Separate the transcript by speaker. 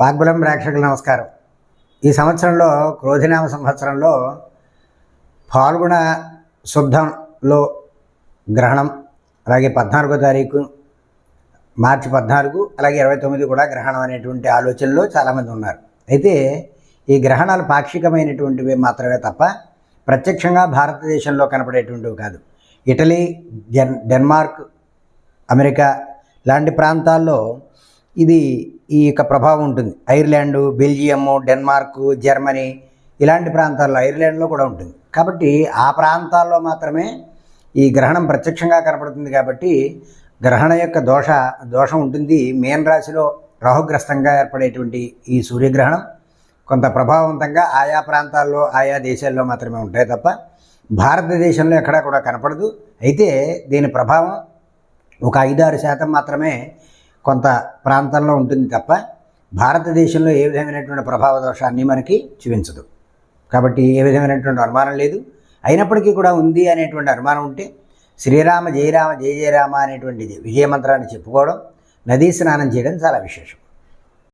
Speaker 1: వాగ్బలం ప్రేక్షకులు నమస్కారం. ఈ సంవత్సరంలో క్రోధినామ సంవత్సరంలో పాల్గొన శుద్ధంలో గ్రహణం అలాగే పద్నాలుగో తారీఖు మార్చి పద్నాలుగు అలాగే ఇరవై తొమ్మిది కూడా గ్రహణం అనేటువంటి ఆలోచనలో చాలామంది ఉన్నారు. అయితే ఈ గ్రహణాలు పాక్షికమైనటువంటివి మాత్రమే తప్ప ప్రత్యక్షంగా భారతదేశంలో కనపడేటువంటివి కాదు. ఇటలీ డెన్ డెన్మార్క్ అమెరికా లాంటి ప్రాంతాల్లో ఇది ఈ యొక్క ప్రభావం ఉంటుంది. ఐర్లాండు బెల్జియము డెన్మార్క్ జర్మనీ ఇలాంటి ప్రాంతాల్లో ఐర్లాండ్లో కూడా ఉంటుంది. కాబట్టి ఆ ప్రాంతాల్లో మాత్రమే ఈ గ్రహణం ప్రత్యక్షంగా కనపడుతుంది కాబట్టి గ్రహణ యొక్క దోష దోషం ఉంటుంది. మేన్ రాశిలో రాహుగ్రస్తంగా ఏర్పడేటువంటి ఈ సూర్యగ్రహణం కొంత ప్రభావవంతంగా ఆయా ప్రాంతాల్లో ఆయా దేశాల్లో మాత్రమే ఉంటాయి తప్ప భారతదేశంలో ఎక్కడా కూడా కనపడదు. అయితే దీని ప్రభావం ఒక ఐదారు శాతం మాత్రమే కొంత ప్రాంతంలో ఉంటుంది తప్ప భారతదేశంలో ఏ విధమైనటువంటి ప్రభావ దోషాన్ని మనకి చూపించదు. కాబట్టి ఏ విధమైనటువంటి అనుమానం లేదు. అయినప్పటికీ కూడా ఉంది అనేటువంటి అనుమానం ఉంటే శ్రీరామ జయరామ జయ జయరామ అనేటువంటి విజయ మంత్రాన్ని చెప్పుకోవడం నదీ స్నానం చేయడం చాలా విశేషం.